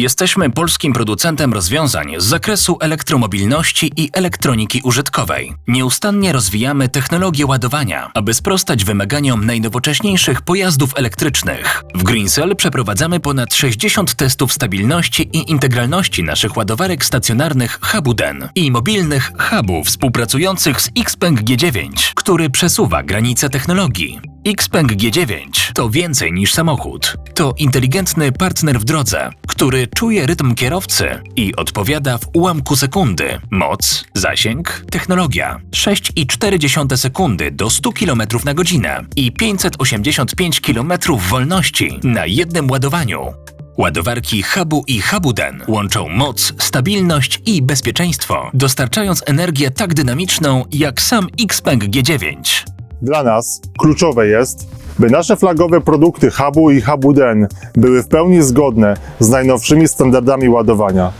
Jesteśmy polskim producentem rozwiązań z zakresu elektromobilności i elektroniki użytkowej. Nieustannie rozwijamy technologię ładowania, aby sprostać wymaganiom najnowocześniejszych pojazdów elektrycznych. W Greencell przeprowadzamy ponad 60 testów stabilności i integralności naszych ładowarek stacjonarnych Habuden i mobilnych hubów współpracujących z Xpeng G9, który przesuwa granice technologii. Xpeng G9 to więcej niż samochód. To inteligentny partner w drodze, który czuje rytm kierowcy i odpowiada w ułamku sekundy. Moc, zasięg, technologia 6,4 sekundy do 100 km na godzinę i 585 km wolności na jednym ładowaniu. Ładowarki Habu i Habuden łączą moc, stabilność i bezpieczeństwo, dostarczając energię tak dynamiczną jak sam Xpeng G9. Dla nas kluczowe jest, by nasze flagowe produkty Hubu i Hubuden były w pełni zgodne z najnowszymi standardami ładowania.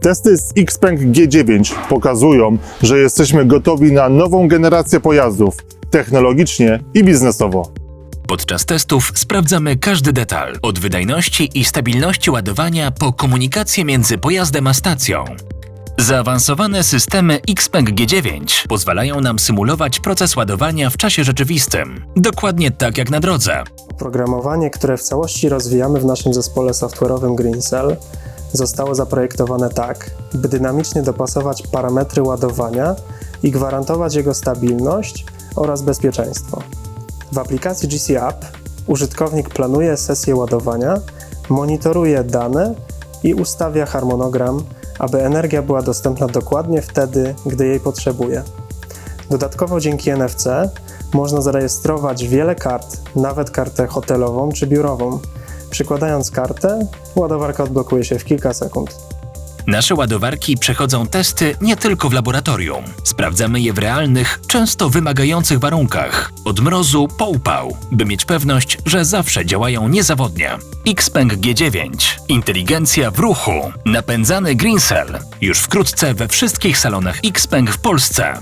Testy z Xpeng G9 pokazują, że jesteśmy gotowi na nową generację pojazdów technologicznie i biznesowo. Podczas testów sprawdzamy każdy detal, od wydajności i stabilności ładowania po komunikację między pojazdem a stacją. Zaawansowane systemy Xpeng G9 pozwalają nam symulować proces ładowania w czasie rzeczywistym, dokładnie tak jak na drodze. Oprogramowanie, które w całości rozwijamy w naszym zespole software'owym GreenCell, zostało zaprojektowane tak, by dynamicznie dopasować parametry ładowania i gwarantować jego stabilność oraz bezpieczeństwo. W aplikacji GC App użytkownik planuje sesję ładowania, monitoruje dane i ustawia harmonogram, aby energia była dostępna dokładnie wtedy, gdy jej potrzebuje. Dodatkowo dzięki NFC można zarejestrować wiele kart, nawet kartę hotelową czy biurową. Przykładając kartę, ładowarka odblokuje się w kilka sekund. Nasze ładowarki przechodzą testy nie tylko w laboratorium. Sprawdzamy je w realnych, często wymagających warunkach, od mrozu po upał, by mieć pewność, że zawsze działają niezawodnie. Xpeng G9. Inteligencja w ruchu. Napędzany Greencell. Już wkrótce we wszystkich salonach Xpeng w Polsce.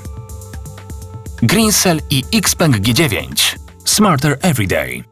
Greencell i Xpeng G9. Smarter Everyday.